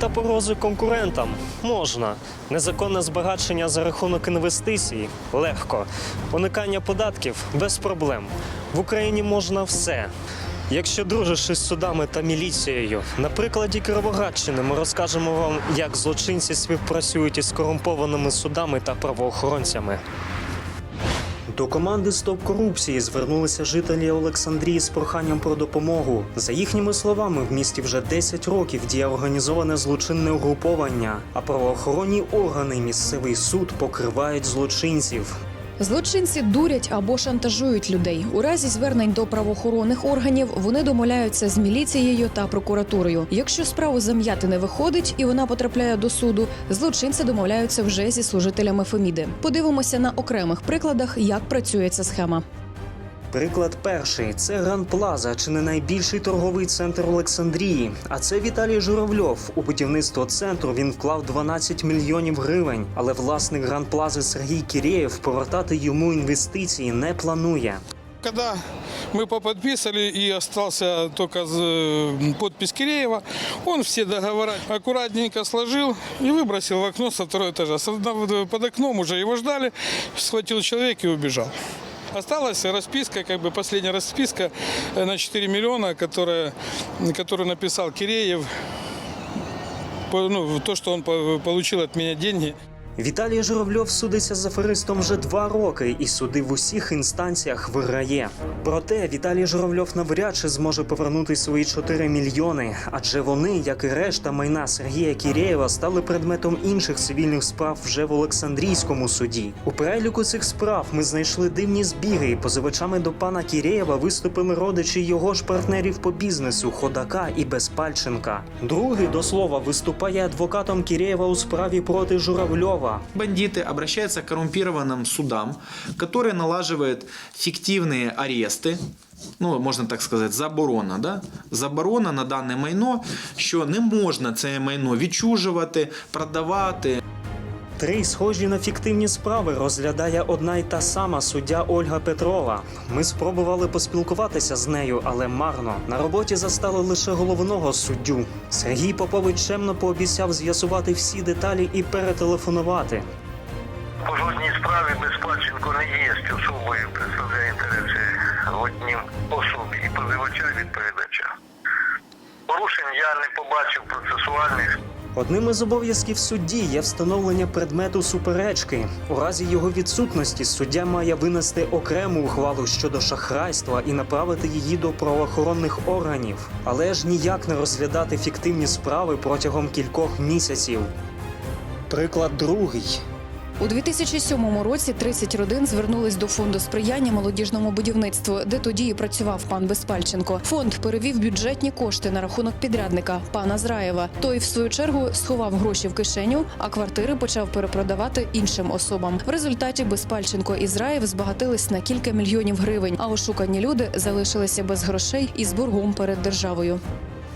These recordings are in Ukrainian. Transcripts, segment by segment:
Та порози конкурентам можна. Незаконне збагачення за рахунок інвестицій легко. Уникання податків без проблем. В Україні можна все. Якщо дружиш із судами та міліцією, на прикладі Кіровоградщини ми розкажемо вам, як злочинці співпрацюють із корумпованими судами та правоохоронцями. До команди Стоп корупції звернулися жителі Олександрії з проханням про допомогу. За їхніми словами, в місті вже 10 років діє організоване злочинне угруповання, а правоохоронні органи і місцевий суд покривають злочинців. Злочинці дурять або шантажують людей. У разі звернень до правоохоронних органів вони домовляються з міліцією та прокуратурою. Якщо справу зам'яти не виходить і вона потрапляє до суду, злочинці домовляються вже зі служителями Феміди. Подивимося на окремих прикладах, як працює ця схема. Приклад перший це Гран Плаза, чи не найбільший торговий центр Олександрії. А це Віталій Журавльов. У будівництво центру він вклав 12 мільйонів гривень. Але власник Гран Плази Сергій Кірєєв повертати йому інвестиції не планує. Когда мы поподписали и остался только з- подпись Киреева, он все договора аккуратненько сложил и выбросил в окно со второго этажа. С- на- Под окном уже его ждали, схватил человек и убежал. Осталась расписка, как бы последняя расписка э, на 4 миллиона, которая, которую написал Киреев. Ну, то, что он по- получил от меня деньги. Віталій Журавльов судиться з аферистом вже два роки і суди в усіх інстанціях виграє. Проте Віталій Журавльов навряд чи зможе повернути свої 4 мільйони, адже вони, як і решта майна Сергія Кірєєва, стали предметом інших цивільних справ вже в Олександрійському суді. У переліку цих справ ми знайшли дивні збіги. і Позивачами до пана Кірєєва виступили родичі його ж партнерів по бізнесу Ходака і Безпальченка. Другий до слова виступає адвокатом Кірєєва у справі проти Журавльова Бандиты обращаются к коррумпированным судам, которые налаживают фиктивные аресты, ну, можна так сказати, заборона. Да? Заборона на дане майно, що не можна це майно відчужувати, продавати. Три схожі на фіктивні справи розглядає одна й та сама суддя Ольга Петрова. Ми спробували поспілкуватися з нею, але марно. На роботі застали лише головного суддю. Сергій Попович чемно пообіцяв з'ясувати всі деталі і перетелефонувати. По жодній справі Безпальченко не є особою, представляє інтереси в особі і позивача відповідача. Порушень я не побачив процесуальних. Одним із обов'язків судді є встановлення предмету суперечки. У разі його відсутності суддя має винести окрему ухвалу щодо шахрайства і направити її до правоохоронних органів, але ж ніяк не розглядати фіктивні справи протягом кількох місяців. Приклад другий. У 2007 році 30 родин звернулись до фонду сприяння молодіжному будівництву, де тоді і працював пан Безпальченко. Фонд перевів бюджетні кошти на рахунок підрядника пана Зраєва. Той, в свою чергу, сховав гроші в кишеню, а квартири почав перепродавати іншим особам. В результаті Безпальченко і Зраєв збагатились на кілька мільйонів гривень, а ошукані люди залишилися без грошей і з боргом перед державою.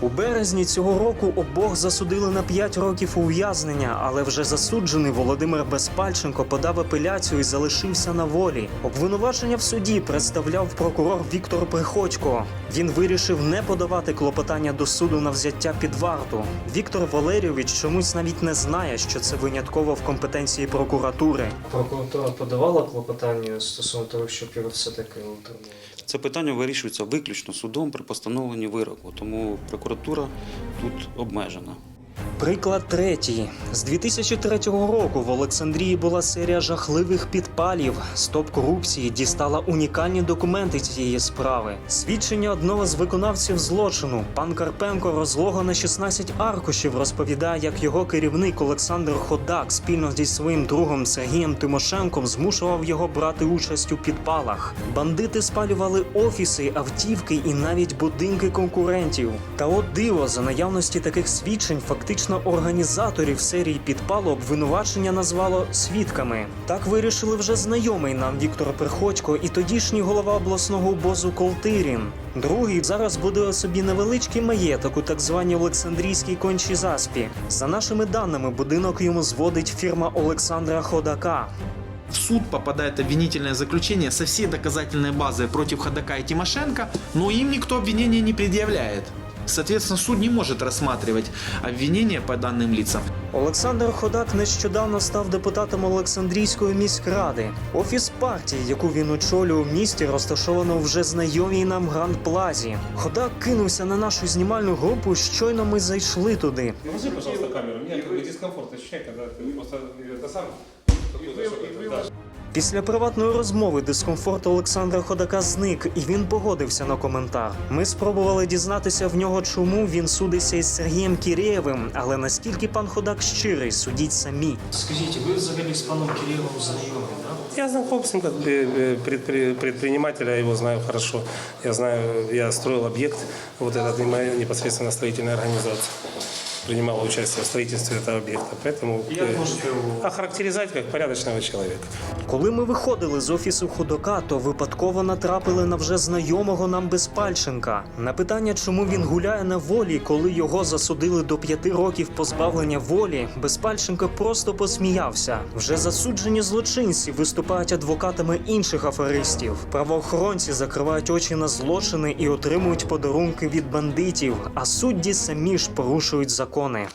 У березні цього року обох засудили на 5 років ув'язнення, але вже засуджений Володимир Безпальченко подав апеляцію і залишився на волі. Обвинувачення в суді представляв прокурор Віктор Приходько. Він вирішив не подавати клопотання до суду на взяття під варту. Віктор Валерійович чомусь навіть не знає, що це винятково в компетенції прокуратури. Прокуратура подавала клопотання стосовно того, щоб його все таки утримали. Це питання вирішується виключно судом при постановленні вироку, тому прокуратура тут обмежена. Приклад третій. З 2003 року в Олександрії була серія жахливих підпалів. Стоп корупції дістала унікальні документи цієї справи. Свідчення одного з виконавців злочину. Пан Карпенко розлога на 16 аркушів розповідає, як його керівник Олександр Ходак спільно зі своїм другом Сергієм Тимошенком змушував його брати участь у підпалах. Бандити спалювали офіси, автівки і навіть будинки конкурентів. Та от диво, за наявності таких свідчень, фактично організаторів серії підпалу обвинувачення назвало свідками. Так вирішили вже знайомий нам Віктор Приходько і тодішній голова обласного обозу Колтирін. Другий зараз будує собі невеличкий маєток у так званій Олександрійській кончій заспі. За нашими даними, будинок йому зводить фірма Олександра Ходака. В суд попадает обвинительное заключение со всей доказательной базой против Ходака и Тимошенко, но им никто обвинения не предъявляет. Соответственно, суд не может рассматривать обвинения по данным лицам. Олександр Ходак нещодавно став депутатом Олександрійської міськради. Офіс партії, яку він очолює у місті, розташовано в вже знайомій нам Гранд Плазі. Ходак кинувся на нашу знімальну групу. Щойно ми зайшли туди. Положи, пожалуйста, камеру. У меня как бы дискомфорт ощущаю, когда ты просто это сам. Да. Після приватної розмови дискомфорт Олександра Ходака зник, і він погодився на коментар. Ми спробували дізнатися в нього, чому він судиться із Сергієм Кірєєвим, але наскільки пан Ходак щирий, судіть самі. Скажіть, ви взагалі з паном Кірєєвим знайомі, так? Я знаком с ним как э, э, предпри- предпринимателя, я его знаю хорошо. Я знаю, я строил объект, вот этот не моя непосредственно строительная организация. Принимала участие в строительстве этого объекта. Поэтому э, охарактеризовать как порядочного человека. Коли ми виходили з офісу Ходока, то випадково натрапили на вже знайомого нам Безпальченка. На питання, чому він гуляє на волі, коли його засудили до п'яти років позбавлення волі, Безпальченко просто посміявся. Вже засуджені злочинці виступають адвокатами інших аферистів. Правоохоронці закривають очі на злочини і отримують подарунки від бандитів, а судді самі ж порушують закони.